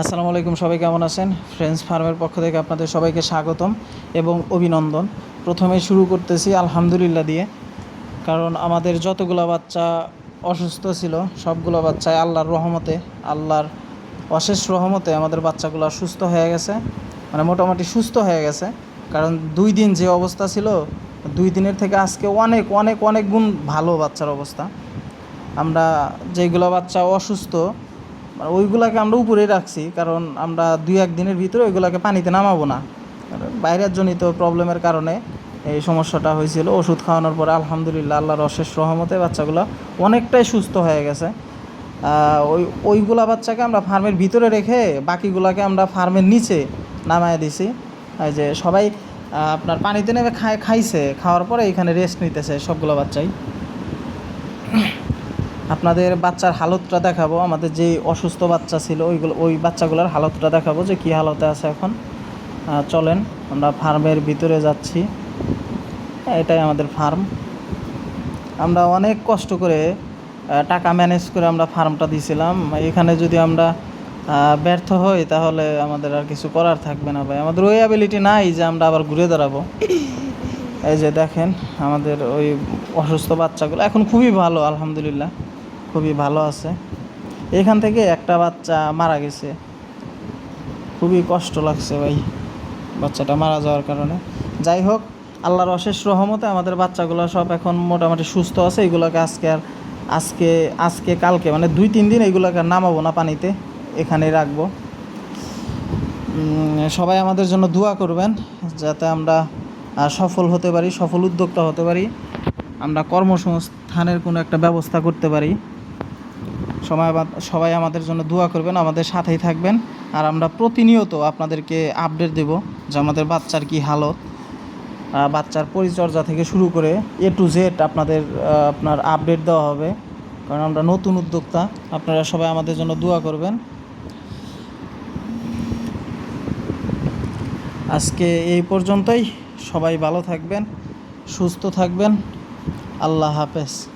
আসসালামু আলাইকুম, সবাই কেমন আছেন? ফ্রেন্ডস ফার্মের পক্ষ থেকে আপনাদের সবাইকে স্বাগতম এবং অভিনন্দন। প্রথমে শুরু করতেছি আলহামদুলিল্লাহ দিয়ে, কারণ আমাদের যতগুলো বাচ্চা অসুস্থ ছিল, সবগুলো বাচ্চায় আল্লাহর রহমতে, আল্লাহর অশেষ রহমতে আমাদের বাচ্চাগুলো সুস্থ হয়ে গেছে মানে মোটামুটি সুস্থ হয়ে গেছে। কারণ দুই দিন যে অবস্থা ছিল, দুই দিনের থেকে আজকে অনেক অনেক অনেক গুণ ভালো বাচ্চার অবস্থা। আমরা যেগুলো বাচ্চা অসুস্থ মানে ওইগুলাকে আমরা উপরে রাখছি, কারণ আমরা দুই এক দিনের ভিতরে ওইগুলাকে পানিতে নামাবো না। বাইরের জনিত প্রবলেমের কারণে এই সমস্যাটা হয়েছিল। ওষুধ খাওয়ানোর পরে আলহামদুলিল্লাহ, আল্লাহর অশেষ রহমতে বাচ্চাগুলো অনেকটাই সুস্থ হয়ে গেছে। ওই, ওইগুলা বাচ্চাকে আমরা ফার্মের ভিতরে রেখে বাকিগুলাকে আমরা ফার্মের নিচে নামায় দিছি। যে সবাই আপনার পানিতে নেমে খায়, খাইছে, খাওয়ার পরে এখানে রেস্ট নিতেছে সবগুলো বাচ্চাই। আপনাদের বাচ্চার হালতটা দেখাবো। আমাদের যে অসুস্থ বাচ্চা ছিল, ওইগুলো ওই বাচ্চাগুলোর হালতটা দেখাবো যে কী হালতে আছে এখন। চলেন, আমরা ফার্মের ভিতরে যাচ্ছি। এটাই আমাদের ফার্ম আমরা অনেক কষ্ট করে টাকা ম্যানেজ করে আমরা ফার্মটা দিয়েছিলাম এখানে যদি আমরা ব্যর্থ হই, তাহলে আমাদের আর কিছু করার থাকবে না ভাই। আমাদের ওই অ্যাবিলিটি নাই যে আমরা আবার ঘুরে দাঁড়াবো। এই যে দেখেন, আমাদের ওই অসুস্থ বাচ্চাগুলো এখন খুবই ভালো, আলহামদুলিল্লাহ। খুবই ভালো আছে। এখান থেকে একটা বাচ্চা মারা গেছে। খুবই কষ্ট লাগছে ভাই, বাচ্চাটা মারা যাওয়ার কারণে। যাই হোক, আল্লাহর অশেষ রহমতে আমাদের বাচ্চাগুলো সব এখন মোটামুটি সুস্থ আছে। এগুলোকে আজকে আর আজকে আজকে, কালকে মানে দুই, তিন দিন এগুলোকে নামাবো না পানিতে, এখানেই রাখব। সবাই আমাদের জন্য দোয়া করবেন, যাতে আমরা সফল হতে পারি, সফল উদ্যোক্তা হতে পারি। আমরা কর্মসংস্থানের কোনো একটা ব্যবস্থা করতে পারি। আমা- সবাই আমাদের জন্য দোয়া করবেন, আমাদের সাথেই থাকবেন। আর আমরা প্রতিনিয়ত আপনাদেরকে আপডেট দেব যে আমাদের বাচ্চার কি হালত বাচ্চার পরিচর্যা থেকে শুরু করে এ টু জেড আপনাদের আপনার আপডেট দেওয়া হবে। কারণ আমরা নতুন উদ্যোক্তা, আপনারা সবাই আমাদের জন্য দোয়া করবেন। আজকে এই পর্যন্তই। সবাই ভালো থাকবেন, সুস্থ থাকবেন। আল্লাহ হাফেজ।